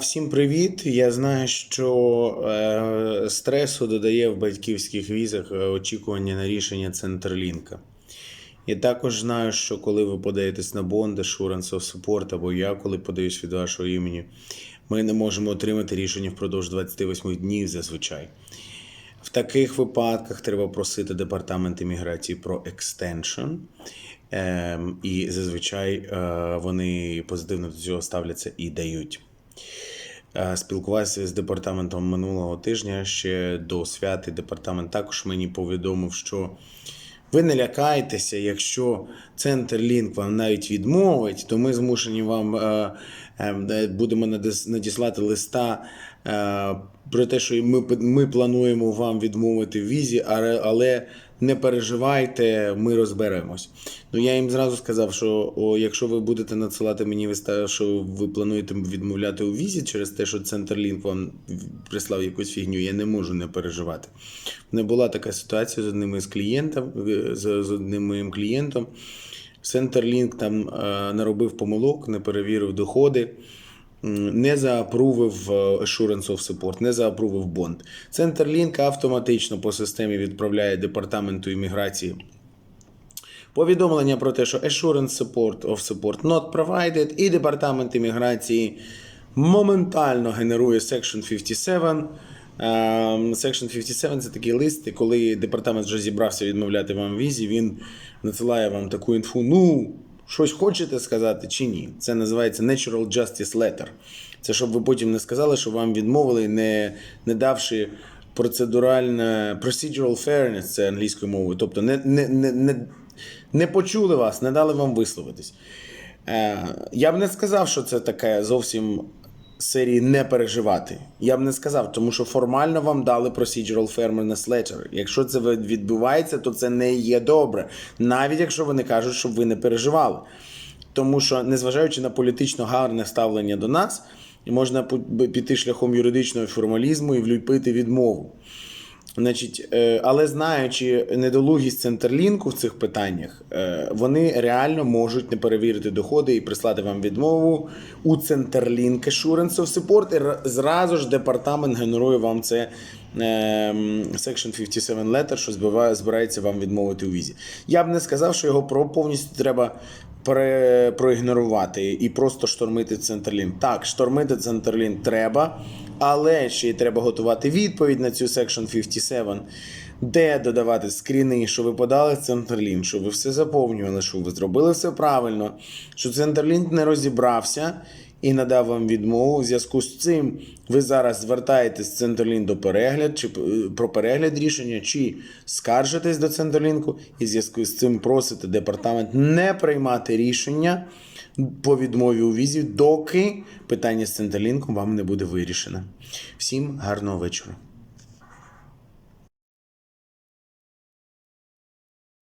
Всім привіт! Я знаю, що е, стресу додає в батьківських візах е, очікування на рішення Центрлінка. Я також знаю, що коли ви подаєтесь на Assurance of Support, або я, коли подаюсь від вашого імені, ми не можемо отримати рішення впродовж 28 днів зазвичай. В таких випадках треба просити департамент імміграції про екстеншн. Ем, і зазвичай е, вони позитивно до цього ставляться і дають. Е, Спілкувався з департаментом минулого тижня ще до свят. Департамент також мені повідомив, що ви не лякайтеся, якщо центр Лінк вам навіть відмовить, то ми змушені вам е, е, будемо надіслати листа про те, що ми, ми плануємо вам відмовити в візі, але, не переживайте, ми розберемось. Ну я їм зразу сказав, що о, якщо ви будете надсилати мені листа, що ви плануєте відмовляти у візі через те, що Центрлінк вам прислав якусь фігню, я не можу не переживати. Не була така ситуація з одним із клієнтів, з, з одним моїм клієнтом. Centerlink там е, наробив помилок, не перевірив доходи, не заапрувив е, Assurance of Support, не заапрувив Bond. Centerlink автоматично по системі відправляє департаменту імміграції повідомлення про те, що Assurance Support of Support not provided, і департамент імміграції моментально генерує Section 57. Ем, Section 57 це такий лист, і коли департамент вже зібрався відмовляти вам візі, він надсилає вам таку інфу. Ну, щось хочете сказати чи ні? Це називається Natural Justice Letter. Це щоб ви потім не сказали, що вам відмовили, не, не давши процедуральне procedural fairness, це англійською мовою. Тобто не, не, не, не, не почули вас, не дали вам висловитись. Е, я б не сказав, що це таке зовсім серії не переживати. Я б не сказав, тому що формально вам дали procedural fairness letter. Якщо це відбувається, то це не є добре. Навіть якщо вони кажуть, щоб ви не переживали. Тому що, незважаючи на політично гарне ставлення до нас, можна піти шляхом юридичного формалізму і влюбити відмову. Значить, е, але знаючи недолугість Центрлінку в цих питаннях, е, вони реально можуть не перевірити доходи і прислати вам відмову у Центрлінк Assurance of Support, і зразу ж департамент генерує вам це Section 57 letter, що збирається вам відмовити у візі. Я б не сказав, що його повністю треба проігнорувати і просто штормити Центрлінк. Так, штормити Центрлінк треба, але ще й треба готувати відповідь на цю Section 57, де додавати скріни, що ви подали в Центрлінк, що ви все заповнювали, що ви зробили все правильно, що Центрлінк не розібрався і надав вам відмову. В зв'язку з цим ви зараз звертаєтесь в Центрлін до перегляд чи е, про перегляд рішення, чи скаржитесь до Центрлінку, і в зв'язку з цим просите департамент не приймати рішення по відмові у візі, доки питання з Центрлінком вам не буде вирішено. Всім гарного вечора.